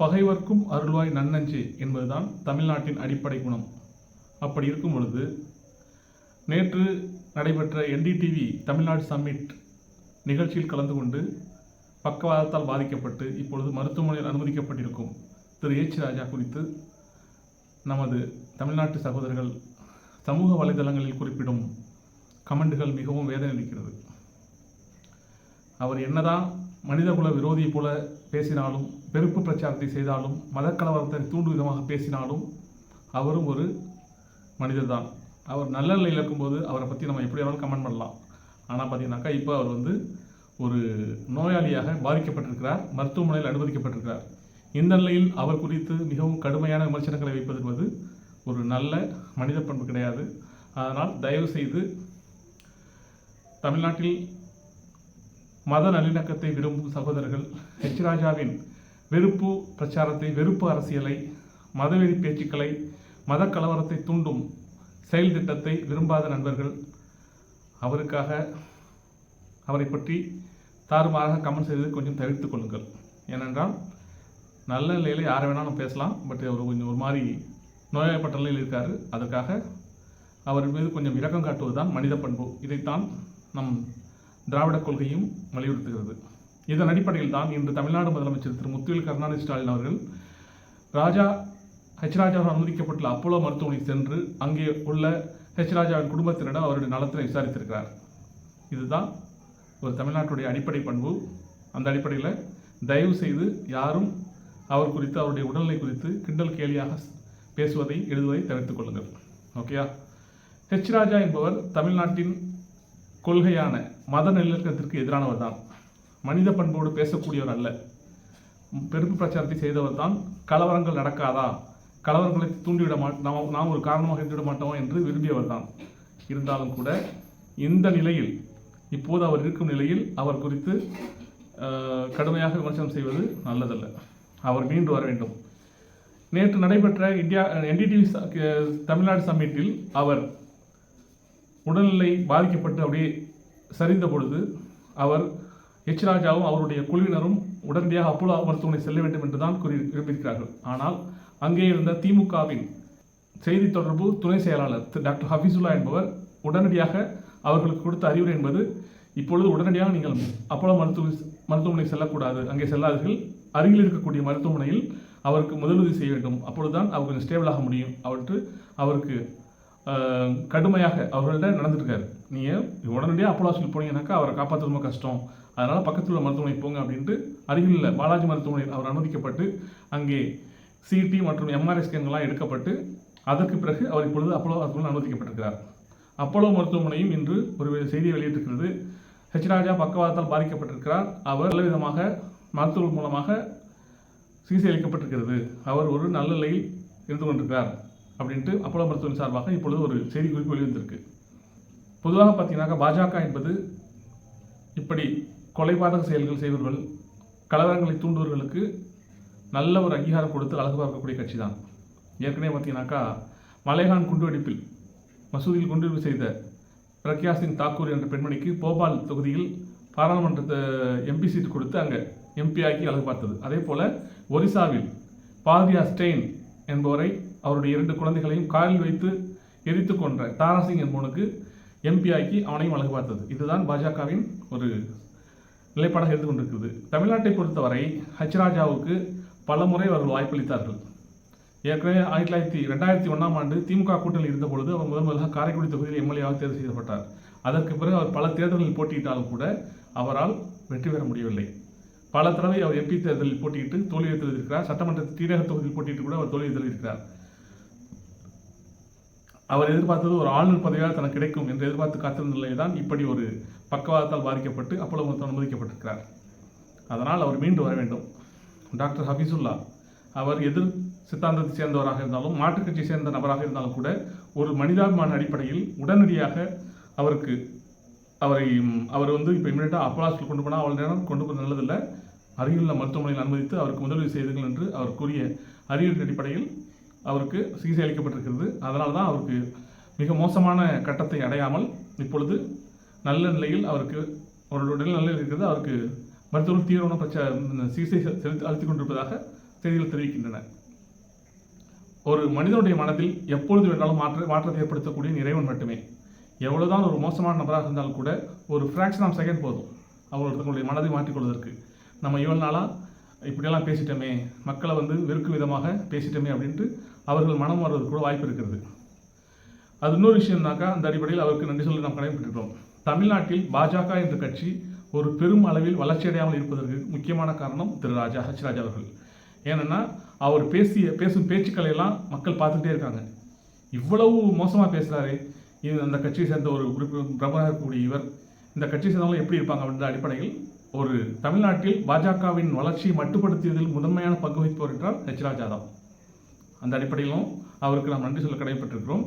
பகைவர்க்கும் அருள்வாய் நன்னஞ்சு என்பதுதான் தமிழ்நாட்டின் அடிப்படை குணம். அப்படி இருக்கும் பொழுது நேற்று நடைபெற்ற என்டிடிவி தமிழ்நாடு சம்மிட் நிகழ்ச்சியில் கலந்து கொண்டு பக்கவாதத்தால் பாதிக்கப்பட்டு இப்பொழுது மருத்துவமனையில் அனுமதிக்கப்பட்டிருக்கும் திரு எச் ராஜா குறித்து நமது தமிழ்நாட்டு சகோதரர்கள் சமூக வலைதளங்களில் குறிப்பிடும் கமெண்டுகள் மிகவும் வேதனை அளிக்கிறது அவர் என்னதான் மனிதகுல விரோதி போல பேசினாலும் வெறுப்பு பிரச்சாரத்தை செய்தாலும் மதக்கலவரத்தை தூண்டு விதமாக பேசினாலும் அவரும் ஒரு மனிதர் தான் அவர் நல்ல நிலையில் இருக்கும்போது அவரை பற்றி நம்ம எப்படி வேணாலும் கமெண்ட் பண்ணலாம். ஆனால் பார்த்தீங்கன்னாக்கா இப்போ அவர் வந்து ஒரு நோயாளியாக பாதிக்கப்பட்டிருக்கிறார் மருத்துவமனையில் அனுமதிக்கப்பட்டிருக்கிறார். இந்த நிலையில் அவர் குறித்து மிகவும் கடுமையான விமர்சனங்களை வைப்பது என்பது ஒரு நல்ல மனித பண்பு கிடையாது. அதனால் தயவு செய்து தமிழ்நாட்டில் மத நல்லிணக்கத்தை விரும்பும் சகோதரர்கள் ஹெச் ராஜாவின் வெறுப்பு பிரச்சாரத்தை வெறுப்பு அரசியலை மதவெறி பேச்சுக்களை மத கலவரத்தை தூண்டும் செயல் திட்டத்தை விரும்பாத நண்பர்கள் அவருக்காக அவரை பற்றி தாறுமாறாக கமெண்ட் செய்து கொஞ்சம் தவிர்த்து கொள்ளுங்கள். ஏனென்றால் நல்ல நிலையில் யாரை வேணாலும் பேசலாம் பட் அவர் கொஞ்சம் ஒரு மாதிரி நோய்வாய்ப்பட்ட நிலையில் இருக்கார். அதற்காக அவர் மீது கொஞ்சம் இரக்கம் காட்டுவதுதான் மனித பண்பு. இதைத்தான் நம் திராவிட கொள்கையும் வலியுறுத்துகிறது. இதன் அடிப்படையில் தான் இன்று தமிழ்நாடு முதலமைச்சர் திரு முத்துவேல் கருணாநிதி ஸ்டாலின் அவர்கள் ராஜா ஹெச் ராஜாவால் அனுமதிக்கப்பட்டுள்ள அப்போலோ மருத்துவமனை சென்று அங்கே உள்ள ஹெச் ராஜாவின் குடும்பத்தினரிடம் அவருடைய நலத்தினை விசாரித்திருக்கிறார். இதுதான் ஒரு தமிழ்நாட்டுடைய அடிப்படை பண்பு. அந்த அடிப்படையில் தயவு செய்து யாரும் அவர் குறித்து அவருடைய உடல்நிலை குறித்து கிண்டல் கேலியாக பேசுவதை எழுதுவதை தவிர்த்துக் கொள்ளுங்கள். ஓகேயா? ஹெச் ராஜா என்பவர் தமிழ்நாட்டின் கொள்கையான மத நல்லிணக்கத்திற்கு எதிரானவர் தான். மனித பண்போடு பேசக்கூடியவர் அல்ல. பெருப்பு பிரச்சாரத்தை செய்தவர் தான் கலவரங்கள் நடக்காதா? கலவரங்களை தூண்டிவிட மா நாம் நாம் ஒரு காரணமாக இருந்துவிட மாட்டோம் என்று விரும்பியவர் தான். இருந்தாலும் கூட இந்த நிலையில் இப்போது அவர் இருக்கும் நிலையில் அவர் குறித்து கடுமையாக விமர்சனம் செய்வது நல்லதல்ல. அவர் மீண்டு வர வேண்டும். நேற்று நடைபெற்ற இந்தியா என்டிடிவி தமிழ்நாடு சம்மிட்டில் அவர் உடல்நிலை பாதிக்கப்பட்டு அப்படியே சரிந்த பொழுது அவர் எச் ராஜாவும் அவருடைய குழுவினரும் உடனடியாக அப்போலோ மருத்துவமனை செல்ல வேண்டும் என்று தான் கூறி விரும்பியிருக்கிறார்கள். ஆனால் அங்கே இருந்த திமுகவின் செய்தி தொடர்பு துணை செயலாளர் டாக்டர் ஹபீசுல்லா என்பவர் உடனடியாக அவர்களுக்கு கொடுத்த அறிவுரை என்பது இப்பொழுது உடனடியாக நீங்கள் அப்போலோ மருத்துவ மருத்துவமனை செல்லக்கூடாது. அங்கே செல்லாதீர்கள். அருகில் இருக்கக்கூடிய மருத்துவமனையில் அவருக்கு முதலுதவி செய்ய வேண்டும். அப்பொழுதுதான் அவர் கொஞ்சம் ஸ்டேபிளாக முடியும். அவற்று அவருக்கு கடுமையாக அவர்கள்ட்ட நடந்துட்டு நீங்கள் உடனடியாக அப்போலோ ஹாஸ்பிட்டல் போனீங்கன்னாக்கா அவரை காப்பாற்ற ரொம்ப கஷ்டம். அதனால் பக்கத்தில் உள்ள மருத்துவமனை போங்க அப்படின்ட்டு அருகில் உள்ள பாலாஜி மருத்துவமனையில் அவர் அனுமதிக்கப்பட்டு அங்கே சிடி மற்றும் எம்ஆர்ஐ ஸ்கேன்கள்லாம் எடுக்கப்பட்டு அதற்கு பிறகு அவர் இப்பொழுது அப்போலோ மருத்துவமனையில் அனுமதிக்கப்பட்டிருக்கிறார். அப்போலோ மருத்துவமனையும் இன்று ஒரு செய்தியை வெளியிட்டிருக்கிறது. ஹெச் ராஜா பக்கவாதத்தால் பாதிக்கப்பட்டிருக்கிறார். அவர் நல்ல விதமாக மருத்துவர்கள் மூலமாக சிகிச்சை அளிக்கப்பட்டிருக்கிறது. அவர் ஒரு நல்ல நிலையில் இருந்து கொண்டிருக்கிறார் அப்படின்ட்டு அப்போலோ மருத்துவம் சார்பாக இப்பொழுது ஒரு செய்தி குறிப்பு வெளிவந்திருக்கு. பொதுவாக பார்த்தீங்கன்னாக்கா பாஜக என்பது இப்படி கொலைபாதக செயல்கள் செய்வர்கள் கலவரங்களை தூண்டுவர்களுக்கு நல்ல ஒரு அங்கீகாரம் கொடுத்து அழகு பார்க்கக்கூடிய கட்சி தான் ஏற்கனவே பார்த்தீங்கன்னாக்கா மலைகான் குண்டுவெடிப்பில் மசூதியில் குண்டுவெடிப்பு செய்த பிரக்யா சிங் தாக்கூர் என்ற பெண்மணிக்கு போபால் தொகுதியில் பாராளுமன்றத்தை எம்பி சீட் கொடுத்து அங்கே எம்பி ஆக்கி அழகு பார்த்தது. அதே போல் ஒரிசாவில் பாதியா ஸ்டெயின் என்பவரை அவருடைய இரண்டு குழந்தைகளையும் காரில் வைத்து எரித்து கொன்ற தாராசிங் என்பவனுக்கு எம்பி ஆக்கி அவனையும் அழகு பார்த்தது. இதுதான் பாஜகவின் ஒரு நிலைப்பாடாக இருந்து கொண்டிருக்கிறது தமிழ்நாட்டை பொறுத்தவரை ஹச்ராஜாவுக்கு பல முறை அவர்கள் வாய்ப்பளித்தார்கள். ஏற்கனவே ஆயிரத்தி தொள்ளாயிரத்தி ரெண்டாயிரத்தி ஒன்றாம் ஆண்டு திமுக கூட்டணியில் இருந்த பொழுது அவர் முதன் முதலாக காரைக்குடி தொகுதியில் எம்எல்ஏவாக தேர்வு செய்யப்பட்டார். அதற்கு பிறகு அவர் பல தேர்தல்களில் போட்டியிட்டாலும் கூட அவரால் வெற்றி பெற முடியவில்லை. பல தடவை அவர் எம்பி தேர்தலில் போட்டியிட்டு தோல்வி இருக்கிறார் சட்டமன்ற தீரக தொகுதியில் போட்டியிட்டு கூட அவர் தோல்வி இருக்கிறார் அவர் எதிர்பார்த்தது ஒரு ஆளுநர் பதவியாக தனக்கு கிடைக்கும் என்று எதிர்பார்த்து காத்திருந்த நிலையில் தான் இப்படி ஒரு பக்கவாதத்தால் பாதிக்கப்பட்டு அப்பளவு அனுமதிக்கப்பட்டிருக்கிறார். அதனால் அவர் மீண்டு வர வேண்டும். டாக்டர் ஹபீசுல்லா அவர் எதிர் சித்தாந்தத்தை சேர்ந்தவராக இருந்தாலும் மாற்றுக் கட்சியை சேர்ந்த நபராக இருந்தாலும் கூட ஒரு மனிதாபிமான அடிப்படையில் உடனடியாக அவருக்கு அவரை அவர் வந்து இப்போ இமீடியட்டாக அப்பலாஸ்டில் கொண்டு போனால் அவ்வளோ நேரம் கொண்டு போகிறது நல்லதில்லை. அருகிலுள்ள மருத்துவமனையில் அனுமதித்து அவருக்கு முதலுதவி செய்துங்கள் என்று அவர் கூறிய அறிவியல் அடிப்படையில் அவருக்கு சிகிச்சை அளிக்கப்பட்டிருக்கிறது. அதனால் தான் அவருக்கு மிக மோசமான கட்டத்தை அடையாமல் இப்பொழுது நல்ல நிலையில் அவருக்கு அவருடைய உடல் நிலையில் இருக்கிறது. அவருக்கு மருத்துவர்கள் தீவிரமான பிரச்ச சிகிச்சை செலுத்தி அளித்துக் கொண்டிருப்பதாக செய்திகள் தெரிவிக்கின்றன. ஒரு மனிதனுடைய மனதில் எப்பொழுது வேண்டாலும் மாற்ற மாற்றத்தை ஏற்படுத்தக்கூடிய இறைவன் மட்டுமே. எவ்வளோதான் ஒரு மோசமான நபராக இருந்தாலும் கூட ஒரு ஃப்ராக்ஷன் ஆஃப் செகண்ட் போதும். அவர் ஒருத்தங்களுடைய மனதை மாற்றிக்கொள்வதற்கு. நம்ம இவ்வளோ நாளாக இப்படியெல்லாம் பேசிட்டோமே மக்களை வந்து வெறுக்கும் விதமாக பேசிட்டோமே அப்படின்ட்டு அவர்கள் மனம் மாறுவதற்கு கூட வாய்ப்பு இருக்கிறது. அது இன்னொரு விஷயம்னாக்கா அந்த அடிப்படையில் அவருக்கு நன்றி சொல்லி நாம் கடைபிடிக்கிறோம் தமிழ்நாட்டில் பாஜக என்ற கட்சி ஒரு பெரும் அளவில் வளர்ச்சியடையாமல் இருப்பதற்கு முக்கியமான காரணம் திரு ராஜா ஹச் ராஜா அவர்கள். ஏன்னா அவர் பேசிய பேசும் பேச்சுக்களை எல்லாம் மக்கள் பார்த்துக்கிட்டே இருக்காங்க. இவ்வளவு மோசமாக பேசுகிறாரு இது அந்த கட்சியை சேர்ந்த ஒரு குறிப்பு பிரபலமாக இருக்கக்கூடிய இவர். இந்த கட்சியை சேர்ந்தவங்க எப்படி இருப்பாங்க அப்படின்ற அடிப்படையில் ஒரு தமிழ்நாட்டில் பாஜகவின் வளர்ச்சியை மட்டுப்படுத்தியதில் முதன்மையான பங்கு வகிப்பவர் என்றால் ஹெச் ராஜா தான் அந்த அடிப்படையிலும் அவருக்கு நாம் நன்றி சொல்ல கடமைப்பட்டிருக்கிறோம்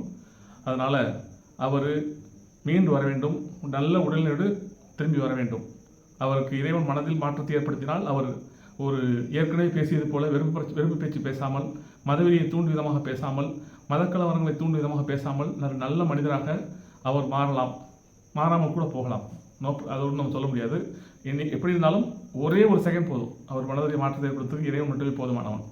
அதனால் அவர் மீண்டு வர வேண்டும். நல்ல உடல்நிலையோடு திரும்பி வர வேண்டும். அவருக்கு இறைவன் மனதில் மாற்றத்தை ஏற்படுத்தினால் அவர் ஒரு ஏற்கனவே பேசியது போல வெறுப்பு வெறுப்பு பேச்சு பேசாமல் மதவெறியை தூண்டும் விதமாக பேசாமல் மதக்கலவரங்களை தூண்டும் விதமாக பேசாமல் நல்ல மனிதராக அவர் மாறலாம். மாறாமல் கூட போகலாம். நோ அது ஒன்றும் நம்ம சொல்ல முடியாது. இனி எப்படி இருந்தாலும் ஒரே ஒரு செகண்ட் போதும். அவர் மனதில் மாற்றத்தை ஏற்படுத்துவதற்கு இறைவன் மட்டுமே போதுமானவன்.